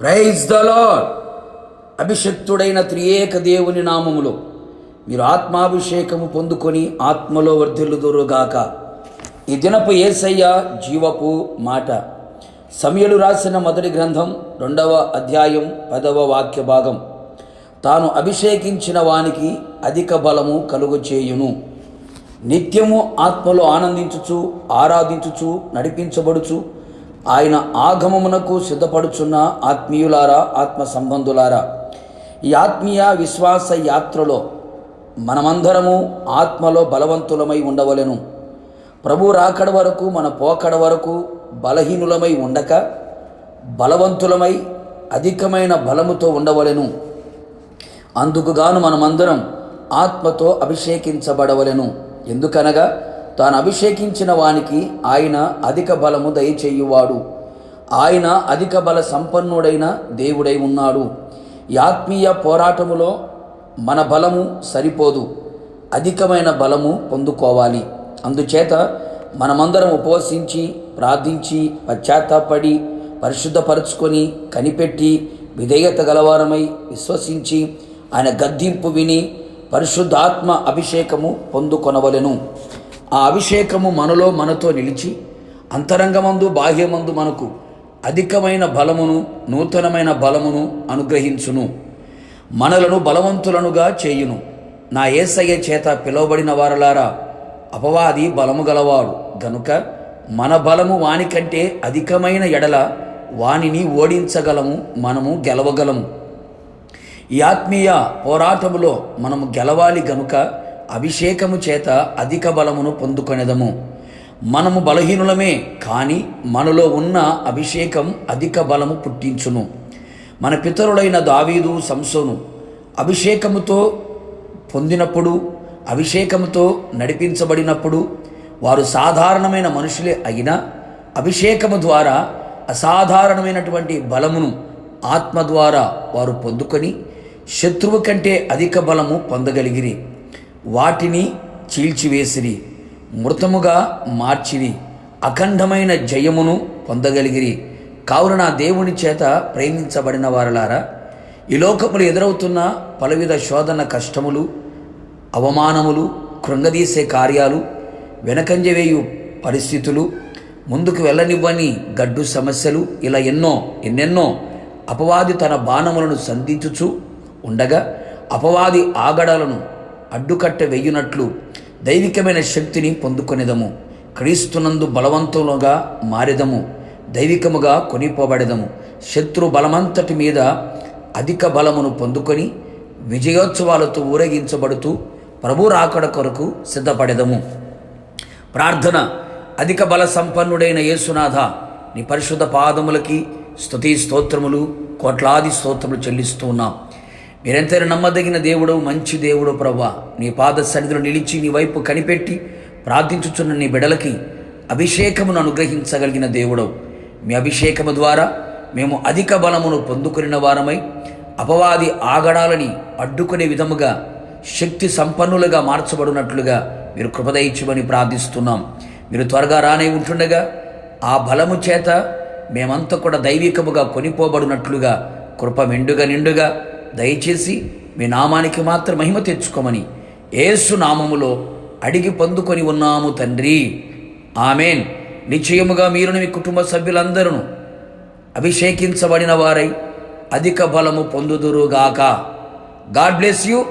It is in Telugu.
ప్రైజ్ ద లార్డ్ అభిషక్తుడైన త్రియేక దేవుని నామములో మీరు ఆత్మాభిషేకము పొందుకొని ఆత్మలో వర్ధిల్లుదురుగాక. ఈ దినపు ఏసయ్య జీవపు మాట. సమయలు రాసిన మొదటి గ్రంథం రెండవ అధ్యాయం పదవ వాక్య భాగం. తాను అభిషేకించిన వానికి అధిక బలము కలుగు చేయును. నిత్యము ఆత్మలో ఆనందించుచు ఆరాధించుచు నడిపించబడుచు ఆయన ఆగమమునకు సిద్ధపడుచున్న ఆత్మీయులారా ఆత్మ సంబంధులారా ఈ ఆత్మీయ విశ్వాస యాత్రలో మనమందరము ఆత్మలో బలవంతులమై ఉండవలెను. ప్రభు రాకడ వరకు మన పోకడ వరకు బలహీనులమై ఉండక బలవంతులమై అధికమైన బలముతో ఉండవలెను. అందుకుగాను మనమందరం ఆత్మతో అభిషేకించబడవలెను. ఎందుకనగా తాను అభిషేకించిన వానికి ఆయన అధిక బలము దయచేయువాడు. ఆయన అధిక బల సంపన్నుడైన దేవుడై ఉన్నాడు. ఆత్మీయ పోరాటములో మన బలము సరిపోదు. అధికమైన బలము పొందుకోవాలి. అందుచేత మనమందరం ఉపవసించి ప్రార్థించి పశ్చాత్తాపడి పరిశుద్ధపరుచుకొని కనిపెట్టి విధేయత గలవారమై విశ్వసించి ఆయన గద్దింపు విని పరిశుద్ధాత్మ అభిషేకము పొందుకొనవలెను. ఆ అభిషేకము మనలో మనతో నిలిచి అంతరంగమందు బాహ్యమందు మనకు అధికమైన బలమును నూతనమైన బలమును అనుగ్రహించును. మనలను బలవంతులనుగా చేయును. నా ఏసయ్య చేత పిలువబడిన వారలారా అపవాది బలము గలవాడు. గనుక మన బలము వానికంటే అధికమైన ఎడల వానిని ఓడించగలము మనము గెలవగలము. ఈ ఆత్మీయ పోరాటములో మనము గెలవాలి గనుక అభిషేకము చేత అధిక బలమును పొందుకొనెదము. మనము బలహీనులమే కానీ మనలో ఉన్న అభిషేకం అధిక బలము పుట్టించును. మన పితరులైన దావీదు సంసోను అభిషేకముతో పొందినప్పుడు అభిషేకముతో నడిపించబడినప్పుడు వారు సాధారణమైన మనుషులే అయినా అభిషేకము ద్వారా అసాధారణమైనటువంటి బలమును ఆత్మ ద్వారా వారు పొందుకొని శత్రువు కంటే అధిక బలము పొందగలిగిరి. వాటిని చీల్చివేసిరి మృతముగా మార్చిరి అఖండమైన జయమును పొందగలిగిరి. కావున నా దేవుని చేత ప్రేమించబడిన వారలారా ఈ లోకములు ఎదురవుతున్న పలువిధ శోధన కష్టములు అవమానములు కృంగదీసే కార్యాలు వెనకంజవేయు పరిస్థితులు ముందుకు వెళ్ళనివ్వని గడ్డు సమస్యలు ఇలా ఎన్నో ఎన్నెన్నో అపవాది తన బాణములను సంధించుచు ఉండగా అపవాది ఆగడాలను అడ్డుకట్ట వేయునట్లు దైవికమైన శక్తిని పొందుకొనేదము. క్రీస్తునందు బలవంతులుగా మారెదము. దైవికముగా కొనిపోబడెదము. శత్రు బలమంతటి మీద అధిక బలమును పొందుకొని విజయోత్సవాలతో ఊరేగించబడుతూ ప్రభు రాకడ కొరకు సిద్ధపడెదము. ప్రార్థన. అధిక బల సంపన్నుడైన యేసునాథ నీ పరిశుద్ధ పాదములకి స్తుతి స్తోత్రములు కోట్లాది స్తోత్రములు చెల్లిస్తూ ఉన్నాం. మీరెంతైనా నమ్మదగిన దేవుడు మంచి దేవుడు ప్రభా నీ పాద సన్నిధిలో నిలిచి నీ వైపు కనిపెట్టి ప్రార్థించుచున్న నీ బిడలకి అభిషేకమును అనుగ్రహించగలిగిన దేవుడవు మీ అభిషేకము ద్వారా మేము అధిక బలమును పొందుకున్న వారమై అపవాది ఆగడాలని అడ్డుకునే విధముగా శక్తి సంపన్నులుగా మార్చబడినట్లుగా మీరు కృపదయించమని ప్రార్థిస్తున్నాం. మీరు త్వరగా రానే ఉంటుండగా ఆ బలము చేత మేమంతా కూడా దైవికముగా కొనిపోబడినట్లుగా కృప మెండుగా నిండుగా దయచేసి మీ నామానికి మాత్రం మహిమ తెచ్చుకోమని ఏసు నామములో అడిగి పొందుకొని ఉన్నాము తండ్రి. ఆమెన్. నిశ్చయముగా మీరును మీ కుటుంబ సభ్యులందరూ అభిషేకించబడిన వారై అధిక బలము పొందుదురుగాక. God bless you.